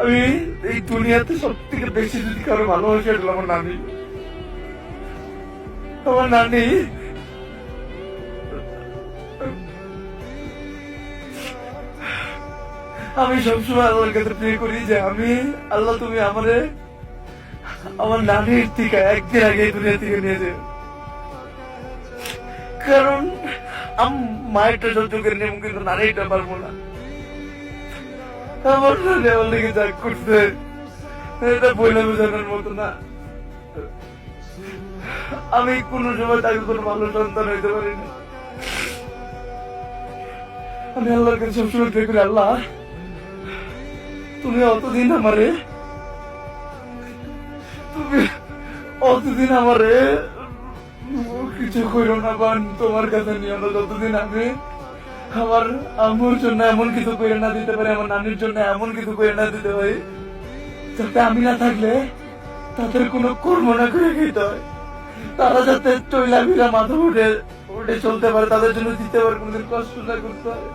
আমি এই দুনিয়াতে সব থেকে বেশি যদি কারও ভালোবাসি এটা আমার নানি। আমার নানি। আমি সবসময় আল্লাহর কাছে প্রে করি যে, আমি, আল্লাহ, তুমি আমারে, আমার নানির থেকে একদিন আগে দুনিয়া থেকে নিয়ে যাও। কারণ, আম, মায়েরটা সহ্য করে নেব কিন্তু নানিটা পারব না। আমার নানি আমার লেগে করছে। এটা বইলে বোঝানোর মতো না। আমি কোন সময় তাকে কোনো ভালো সন্তান হইতে পারি না। আমি আল্লাহর কাছে সবসময় আল্লাহ, তুমি অতদিন আমারে, তুমি অতদিন আমারে কিছু করো না বা তোমার কাছে নিয়ে যতদিন আমি আমার আমুর জন্য এমন কিছু করে না দিতে পারে, আমার নানির জন্য এমন কিছু করে না দিতে পারি, যাতে আমি না থাকলে তাদের কোনো কর্ম না করে খেতে হয়। তারা যাতে তৈলা ভিড়া মাথা উঠে উঠে চলতে পারে, তাদের জন্য দিতে পারে, কোনোদিন কষ্ট না করতে হয়।